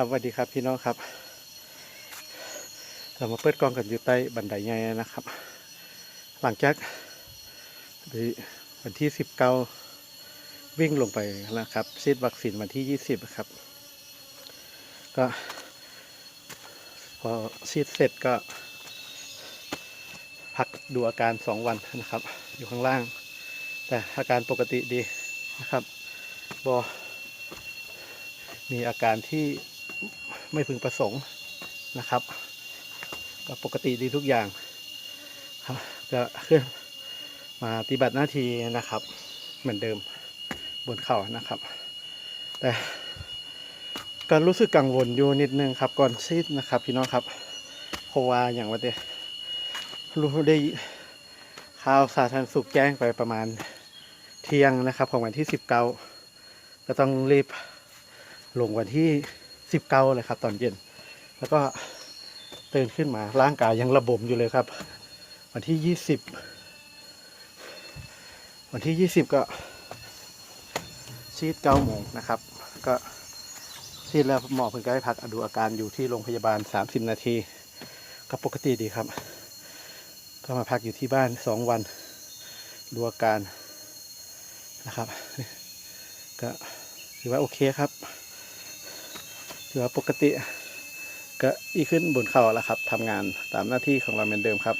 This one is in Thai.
ครับสวัสดีครับพี่น้องครับ เรามาเปิดกล้องกันอยู่ใต้บันไดใหญ่นะครับ หลังจากวันที่สิบเก้าวิ่งลงไปนะครับฉีดวัคซีนวันที่ยี่สิบครับ ก็ พอฉีดเสร็จก็ พักดูอาการสองวันนะครับ อยู่ข้างล่าง แต่อาการปกติดีนะครับบอมีอาการที่ ไม่พึงประสงค์นะครับ ก็ปกติดีทุกอย่างครับก็ขึ้นมาปฏิบัติหน้าที่นะครับ เหมือนเดิมบนเขานะครับ แต่ก็รู้สึกกังวลอยู่นิดนึงครับก่อนซีดนะครับพี่น้องครับเพราะว่าอย่างว่าเดรู้ได้ข่าวสาธารณสุขแจ้งไปประมาณเที่ยงนะครับ ของวันที่สิบเก้าก็ต้องรีบลงวันที่ สิบเก้าเลยครับ ตอนเย็น แล้วก็ตื่นขึ้นมาร่างกายยังระบมอยู่เลยครับ วันที่ยี่สิบวันที่ยี่สิบก็ชีดเก้าโมงนะครับ ก็ชีดแล้วหมอเพิ่งก็ให้พักดูอาการอยู่ที่โรงพยาบาลสามสิบนาทีก็ปกติดีครับ ก็มาพักอยู่ที่บ้านสองวันดูอาการนะครับ ก็ถือว่าโอเคครับ ถือว่าปกติ ก็อีขึ้นบนเขาแล้วครับทำงานตามหน้าที่ของเราเหมือนเดิมครับ